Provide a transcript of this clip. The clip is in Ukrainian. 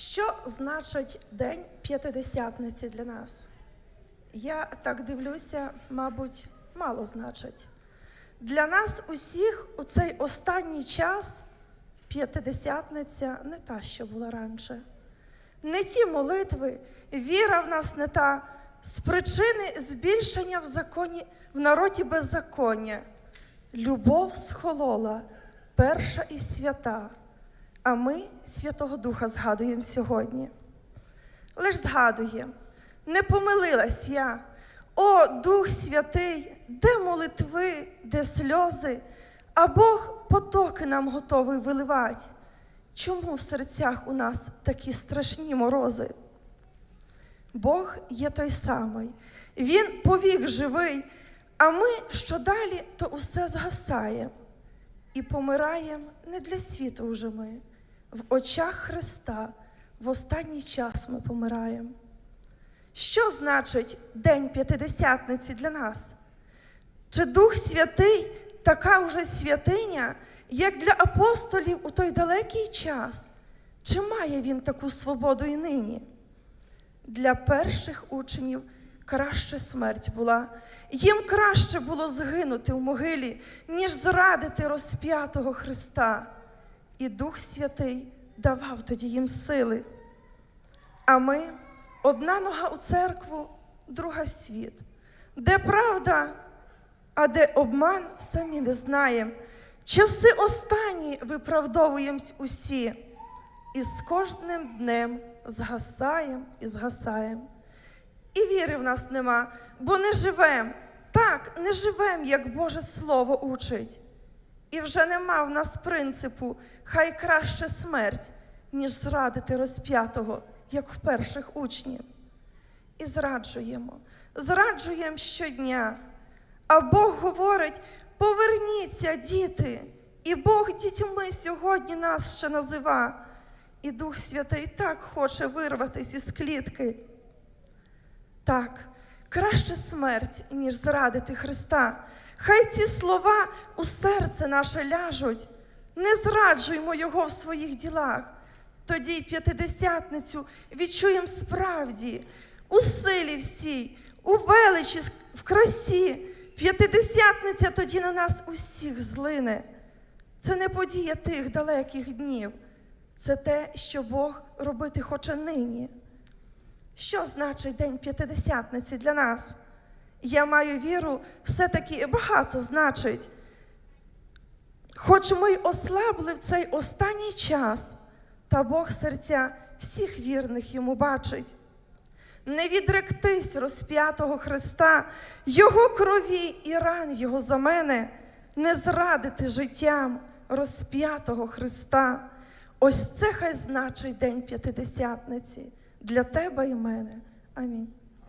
Що значить День П'ятидесятниці для нас? Я так дивлюся, мабуть, мало значить. Для нас усіх у цей останній час п'ятидесятниця не та, що була раніше. Не ті молитви, віра в нас не та, з причини збільшення в законі в народі беззаконня. Любов схолола, перша і свята. А ми Святого Духа згадуємо сьогодні. Лиш згадуємо, не помилилась я. О, Дух Святий, де молитви, де сльози, а Бог потоки нам готовий виливать. Чому в серцях у нас такі страшні морози? Бог є той самий, Він повік живий, а ми, що далі, то усе згасає. І помираєм не для світу вже ми. В очах Христа в останній час ми помираємо. Що значить День П'ятидесятниці для нас? Чи Дух Святий така вже святиня, як для апостолів у той далекий час? Чи має він таку свободу і нині? Для перших учнів краще смерть була. Їм краще було згинути в могилі, ніж зрадити розп'ятого Христа. І Дух Святий давав тоді їм сили. А ми одна нога у церкву, друга в світ. Де правда, а де обман, самі не знаємо. Часи останні виправдовуємось усі, і з кожним днем згасаєм і згасаєм. І віри в нас нема, бо не живем. Так, не живем, як Боже Слово учить. І вже нема в нас принципу, хай краще смерть, ніж зрадити розп'ятого, як в перших учнів. І зраджуємо, зраджуємо щодня. А Бог говорить: поверніться, діти, і Бог дітьми сьогодні нас ще назива. І Дух Святий так хоче вирватися із клітки. Так, краще смерть, ніж зрадити Христа. Хай ці слова у серце наше ляжуть. Не зраджуймо Його в своїх ділах. Тоді п'ятидесятницю відчуємо справді, у силі всій, у величі, в красі. П'ятидесятниця тоді на нас усіх злине. Це не подія тих далеких днів, це те, що Бог робити хоче нині. Що значить День П'ятидесятниці для нас? Я маю віру, все-таки багато значить. Хоч ми й ослабли в цей останній час, та Бог серця всіх вірних йому бачить. Не відректись розп'ятого Христа, Його крові і ран Його за мене, не зрадити життям розп'ятого Христа. Ось це хай значить День П'ятидесятниці для тебе і мене. Амінь.